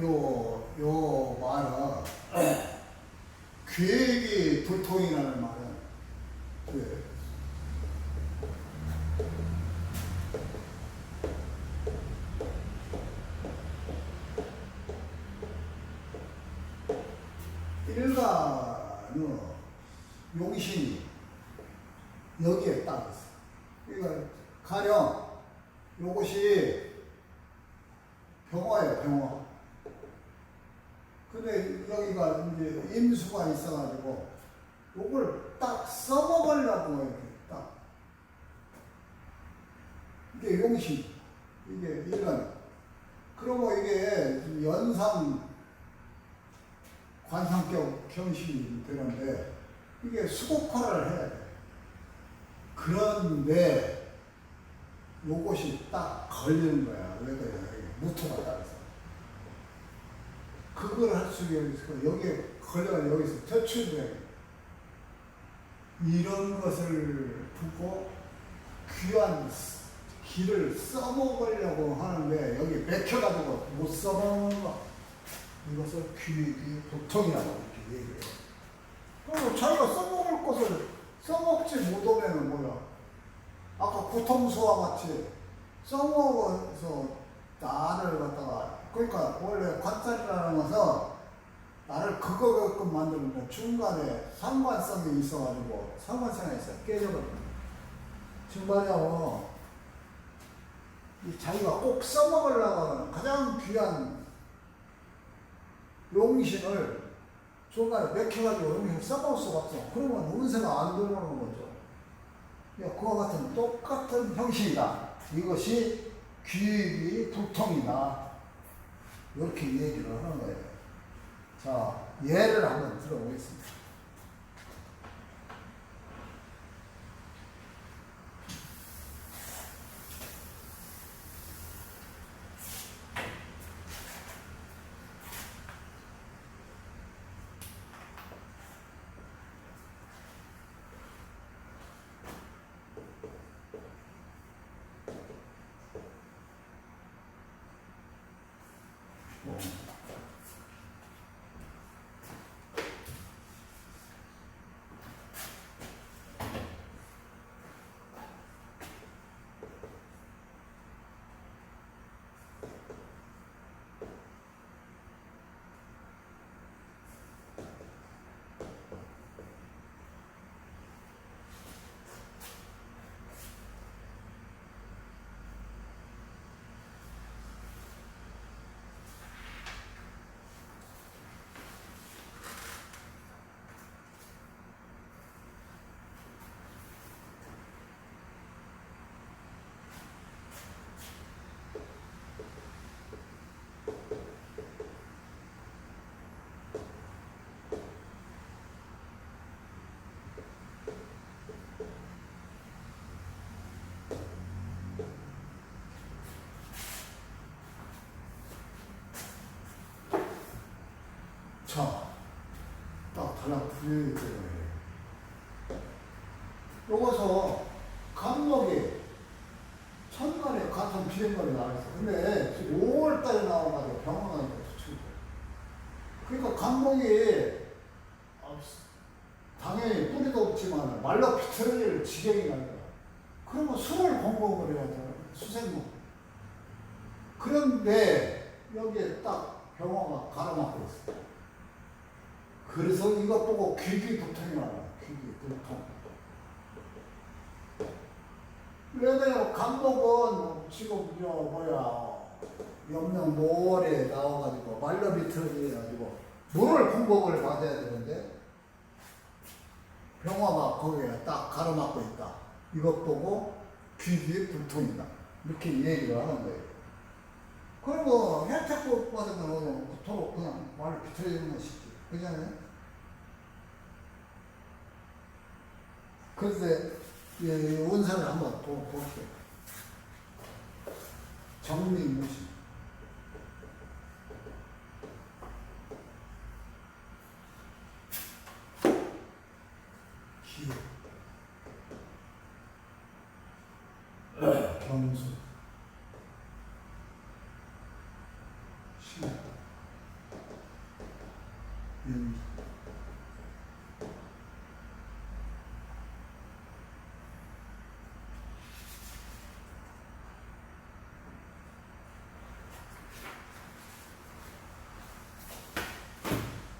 요, 요 말은 계획이 불통이라는 말은 그 일가는 용신이 여기에 딱 있어. 그러니까 가령 요것이 병화예요, 병화. 근데 여기가 이제 임수가 있어가지고 요걸 딱 써먹으려고 이렇게 딱 이게 용신 이게 일간 그러고 이게 연상 관상격 형식이 되는데 이게 수곡화를 해야 돼. 그런데 요것이 딱 걸리는 거야. 왜 그래? 무토가 따라서. 그걸 할 수가 있어. 여기에 걸려가 여기서 퇴출돼. 이런 것을 두고 귀한 길을 써먹으려고 하는데 여기 맥혀가지고 못 써먹는 거. 이것을 귀기 도통이라고 이렇게 얘기해요. 그리고 자기가 써먹을 것을 써먹지 못하면은 뭐야? 아까 구통수와 같이 써먹어서 나를 갖다가 그러니까 원래 관찰이라는 것은 나를 그거게끔 만드는데 중간에 상관성이 있어가지고 상관성이 있어 깨져버려. 중간에 이 자기가 꼭 써먹으려고 하는 가장 귀한 용신을 중간에 맥혀가지고 용신을 써먹을 수가 없어. 그러면 운세가 안 들어오는 거죠. 야, 그와 같은 똑같은 형식이다. 이것이 귀익이 두통이다. 이렇게 얘기를 하는 거예요. 자, 예를 한번 들어보겠습니다. 자, 딱 달랑 들어요. 요거서 감목이 첫날에 같은 비행거리 나왔어. 근데 지금 5월달에 나와가지고 병원한테 붙이고. 그러니까 감목이 아, 당연히 뿌리도 없지만 말라 비틀릴 지경이 나요. 그러면 술을 공급을 해야 되잖아. 수생목. 그런데 여기에 딱 병화가 가로막고 있어. 그래서 이것 보고 귀기 두통이 나와. 귀기 두통. 왜냐면 감독은 지금 저 뭐야 염령 모월에 나와가지고 말려 비틀어져 가지고 물을 공급을 받아야 되는데 병화가 거기에 딱 가로막고 있다. 이것 보고 귀기 두통이다. 이렇게 얘기를 하는 거예요. 그리고 혜택 받으면 그토록 그냥 말을 비틀어지는 것이지. 그잖아요? 그런데 이 원산을 한번 또 볼게요. 정리무신. 기호. 경수. 신호. 연.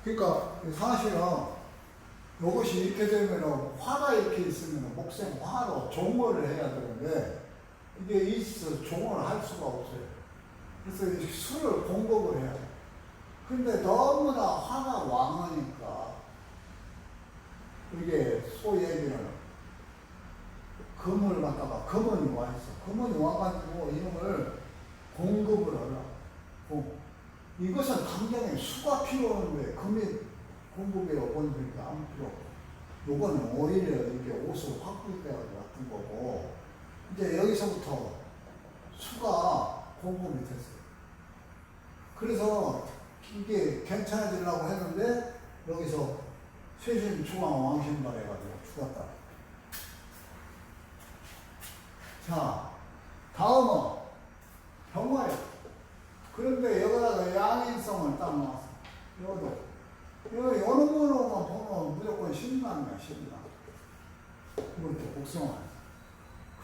그러니까 사실은 이것이 이렇게 되면 화가 이렇게 있으면 목생 화로 종어를 해야 되는데 이게 있어 종어를 할 수가 없어요. 그래서 이 술을 공급을 해야 돼. 근데 너무나 화가 왕하니까 이게 소위 얘기는 금을 갖다가 금은이 와 있어. 금은이 와가지고 이놈을 공급을 하라. 공- 이것은 당장에 수가 필요한데 금이 공급이 어버니까 아무 필요 없고 요거는 오히려 이렇게 옷을 확보해야 같은 거고 이제 여기서부터 수가 공급이 됐어요. 그래서 이게 괜찮아지려고 했는데 여기서 쇠신 중앙 왕신발 해가지고 죽었다. 자, 다음은 병화예요. 그런데 여기다가 양인성을 딱 놨어. 여기도. 여기 어느 번호만 보면 무조건 신랑이야, 신랑. 이것도 복숭아.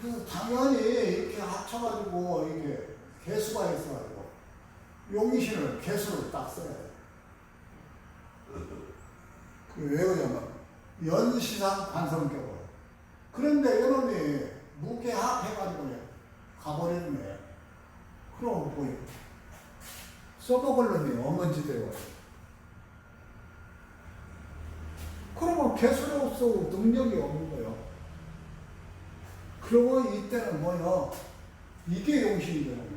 그래서 당연히 이렇게 합쳐가지고 이게 개수가 있어가지고 용신을 개수를 딱 써야 돼. 그왜 그러냐면 연시상 관성격으로. 그런데 이놈이 무게합 해가지고 가버렸네. 그럼 뭐 써먹을 놈이 어먼지 되고. 그러면 개수로서 능력이 없는 거예요. 그러고 이때는 뭐요? 이게 용신이 되는 거예요.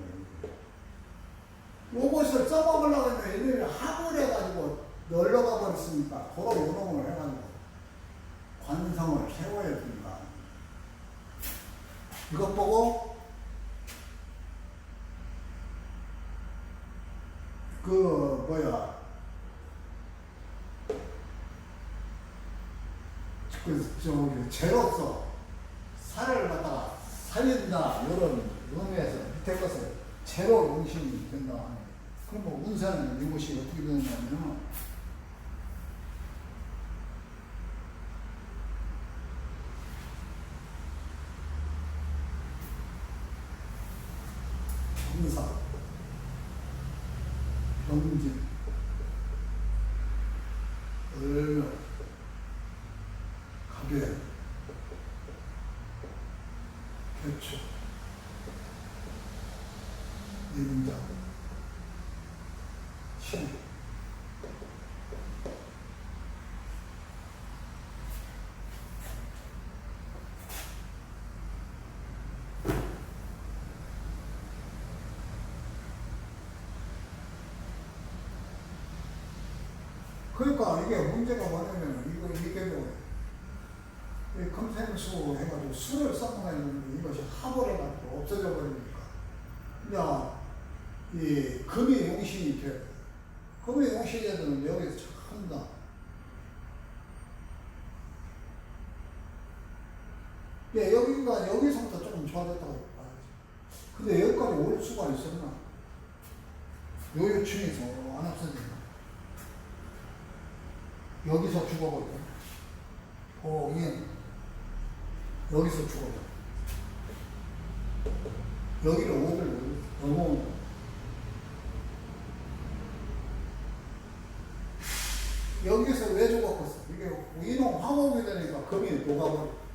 요것을 써먹으려고 했는데 얘네를 합을 해가지고 널러가 버렸으니까 도로 요동을 해가지고 관성을 세워야 된다. 이것 보고 그 뭐야 그 저기 죄로서 살을 갖다가 살린다 이런 의미에서 밑에 것을 죄로 용신이 된다. 그럼 뭐 운세는 이것이 어떻게 되느냐면 공사 병진 얼 가게 개축 임자 신 그러니까 이게 문제가 뭐냐면 이거 이게 되고 이 금생수 해가지고 술을 섞어내는 이것이 합을 해가지고 없어져 버리니까 야, 이 금이 용신이 돼. 금이 용신이 되면 여기서 한다. 야, 여기가 여기서부터 조금 좋아졌다고 봐야지. 근데 여기까지 올 수가 있었나? 요요층에서 안 없어진다. 여기서 죽어버려. 어, 이게 여기서 죽어버려. 여기를 오늘 넘어온 거. 여기서 왜 죽었겠어? 이게 이놈 황혼이 되니까 금이 녹아버려.